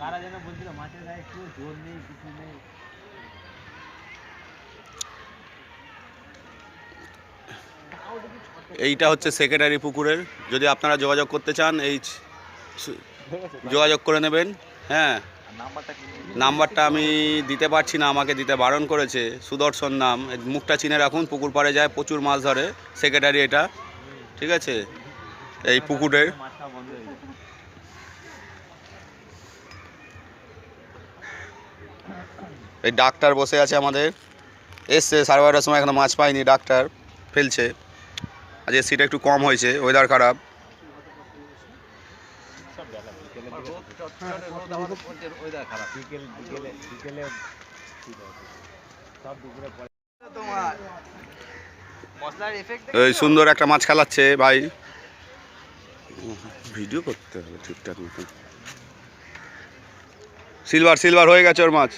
তারা যেন বলছিল মাছের গায়ে জোর নেই কিছু নেই এইটা হচ্ছে সেক্রেটারি পুকুরের। যদি আপনারা যোগাযোগ করতে চান, এই যোগাযোগ করে নেবেন। হ্যাঁ। নাম্বারটা আমি দিতে পারছি না, আমাকে দিতে বারণ করেছে। সুদর্শন নাম। মুখটা চিনে রাখুন, পুকুর পাড়ে যায় প্রচুর মাছ ধরে সেক্রেটারি এটা। ঠিক আছে? এই পুকুরের মাছটা বন্ধ হয়ে গেছে এই ডাক্তার বসে আছে আমাদের। এসছে, সাড়ে বারোটার সময় এখনও মাছ পাইনি ডাক্তার ফেলছে। আজকে সিট একটু কম হয়েছে ওয়েদার খারাপ। সুন্দর একটা মাছ খেলাচ্ছে, ভাই। ভিডিও করতে হবে ঠিকঠাক মতন। সিলভার সিলভার হয়ে গেছে ওর মাছ।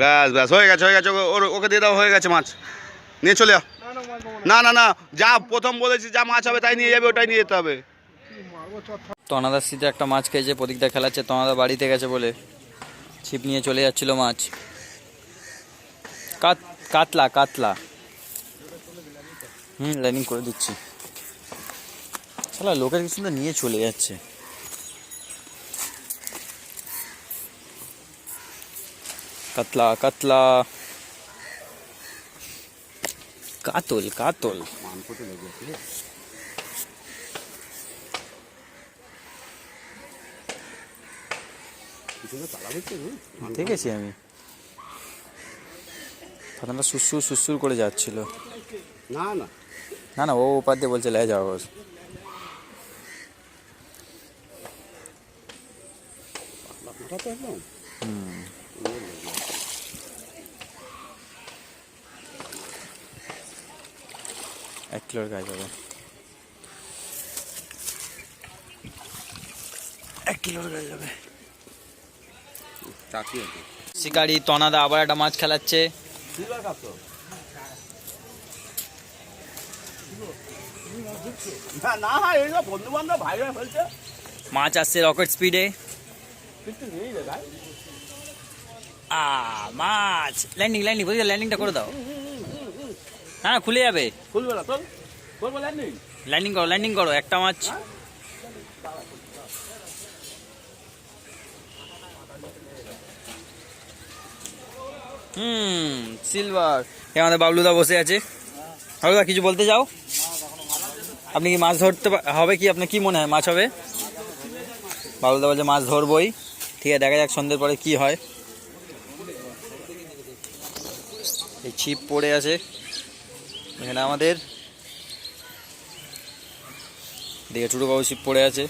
ব্যাস ব্যাস, হয়ে গেছে হয়ে গেছে। ওর ওকে দিয়ে দাও, হয়ে গেছে মাছ। নিয়ে চলে না না না, যা প্রথম বলেছি যা মাছ হবে তাই নিয়ে যাবে, ওটাই নিয়ে যেতে হবে। তনাদার শীতে একটা মাছ খেয়েছে প্রদীকদা খেলাচ্ছে, তনাদা বাড়িতে গেছে বলে ছিপ নিয়ে চলে যাচ্ছিল মাছ। কাত, কাতলা কাতলা। হুম লাইনিং করে দিচ্ছি। শালা, লোকের কিছু নিয়ে চলে যাচ্ছে। কাতলা কাতলা। কাতল কাতল। দেখেছি আমি ফাতানটা সুসুর সুসুর করে যাচ্ছিল। না না। না না ও ওপার দিয়ে বলছে লে যাও হুম। এক কিলোর গাছ হবে। এক কিলোর গাছ হবে। শিকারি তনাদা আবার একটা মাছ খেলাচ্ছে। মাছ আসছে রকেট স্পিডে আ মাছ। ল্যান্ডিং ল্যান্ডিং বুঝলি ল্যান্ডিংটা করে দাও। না না খুলে যাবে। খুলবে না বলে ল্যান্ডিং করো ল্যান্ডিং করো একটা মাছ। হুম সিলভার আমাদের বাবলুদা বসে আছে। বাবলুদা কিছু বলতে চাও? আপনি কি মাছ ধরতে হবে কি? আপনার কি মনে হয় মাছ হবে? বাবলুদা বলছে, মাছ ধরবই। ঠিক আছে, দেখা যাক সন্ধ্যের পরে কি হয়। এই ছিপ পড়ে আছে। এখানে আমাদের। দিকে টুটু বাবু ছিপ পড়ে আছে।